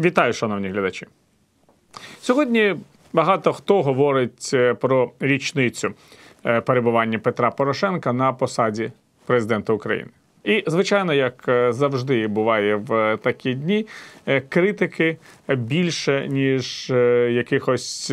Вітаю, шановні глядачі. Сьогодні багато хто говорить е, про річницю е, перебування Петра Порошенка на посаді президента України. І, звичайно, як е, завжди буває в такі дні, критики більше, ніж якихось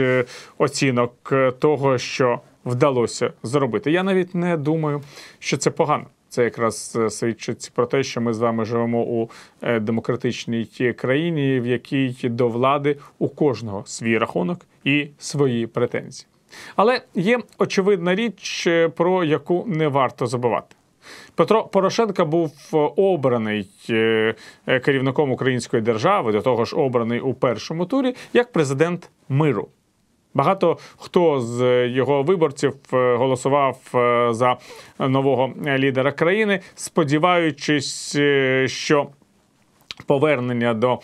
оцінок того, що вдалося зробити. Я навіть не думаю, що це погано. Це якраз е, свідчить про те, що ми з вами живемо у е, демократичній країні, в якій до влади у кожного свій рахунок і свої претензії. Але є очевидна річ, е, про яку не варто забувати. Петро Порошенко був обраний керівником української держави, до того ж обраний у першому турі як президент миру. Багато хто з його виборців е, голосував е, за нового лідера країни, сподіваючись, е, що Повернення до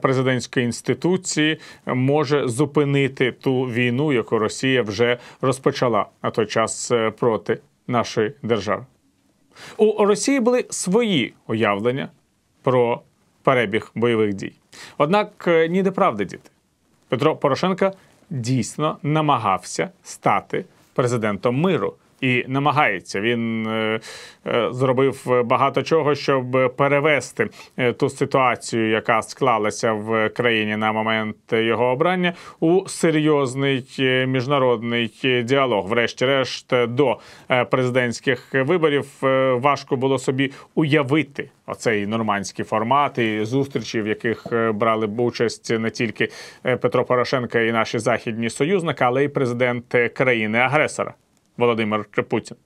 президентської інституції може зупинити ту війну, яку Росія вже розпочала на той час проти нашої держави. У Росії були свої уявлення про перебіг бойових дій. Однак ніде правди діти. Петро Порошенко дійсно намагався стати президентом миру. І намагається він е, е, зробив багато чого, щоб перевести е, ту ситуацію, яка склалася в країні на момент його обрання, у серйозний міжнародний діалог. Врешті-решт, до президентських виборів важко було собі уявити оцей нормандський формат і зустрічі, в яких брали б участь не тільки Петро Порошенко і наші західні союзники, але й президент країни-агресора Володимир Путін.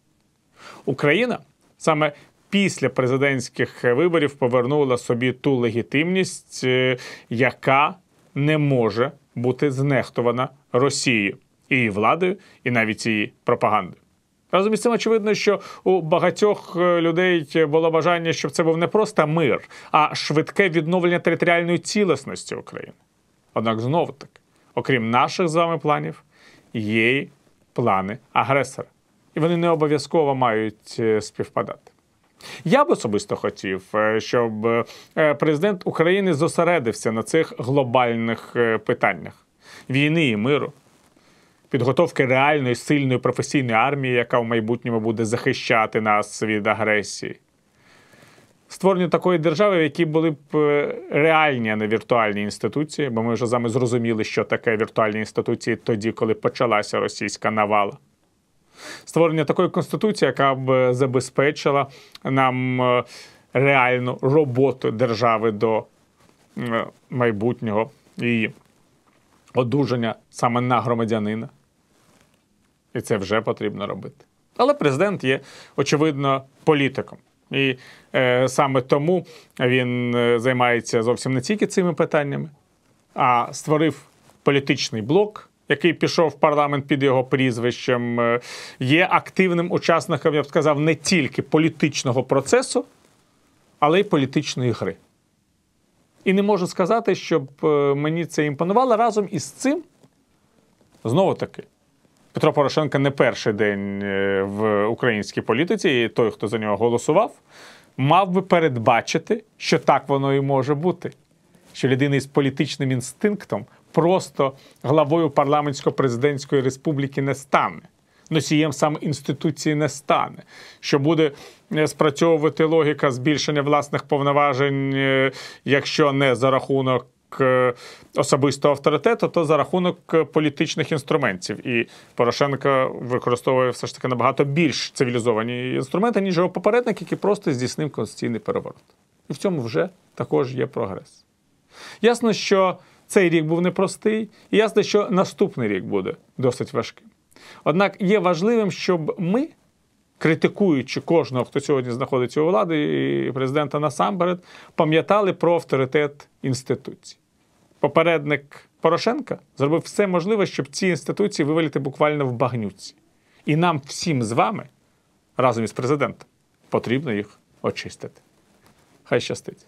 Україна саме після президентських виборів повернула собі ту легітимність, е, яка не може бути знехтована Росією і її владою, і навіть її пропагандою. Разом із цим очевидно, що у багатьох е, людей було бажання, щоб це був не просто мир, а швидке відновлення територіальної цілісності України. Однак знову таки, окрім наших з вами планів, є плани агресора, і вони не обов'язково мають е, співпадати. Я б особисто хотів, е, щоб президент України зосередився на цих глобальних питаннях війни і миру підготовки реальної сильної професійної армії, яка в майбутньому буде захищати нас від агресії. Створення такої держави, в якій були б е, реальні, а не віртуальні інституції, бо ми вже з вами зрозуміли, що таке віртуальні інституції тоді, коли почалася російська навала. Створення такої конституції, яка б забезпечила нам е, реальну роботу держави до е, майбутнього і одужання саме на громадянина. І це вже потрібно робити. Але президент є, очевидно, політиком. І е, саме тому він е, займається зовсім не тільки цими питаннями, а створив політичний блок, який пішов в парламент під його прізвищем, е, є активним учасником, я б сказав, не тільки політичного процесу, але й політичної гри. І не можу сказати, щоб е, мені це імпонувало разом із цим. Знову таки, Петро Порошенко не перший день е, в українській політиці, і той, хто за нього голосував, мав би передбачити, що так воно і може бути. Що людина із політичним інстинктом просто главою парламентсько-президентської республіки не стане. Носієм саме інституції не стане, що буде е, спрацьовувати логіка збільшення власних повноважень, е, якщо не за рахунок особистого авторитету, то за рахунок е, політичних інструментів. І Порошенко використовує все ж таки набагато більш цивілізовані інструменти, ніж його попередник, який просто здійснив конституційний переворот. І в цьому вже також є прогрес. Ясно, що цей рік був непростий, і ясно, що наступний рік буде досить важким. Однак є важливим, щоб ми. Критикуючи кожного, хто сьогодні знаходиться у влади, і президента насамперед, пам'ятали про авторитет інституцій попередник Порошенка зробив все можливе, щоб ці інституції вивалити буквально в багнюці. І нам всім з вами, разом із президентом, потрібно їх очистити. Хай щастить.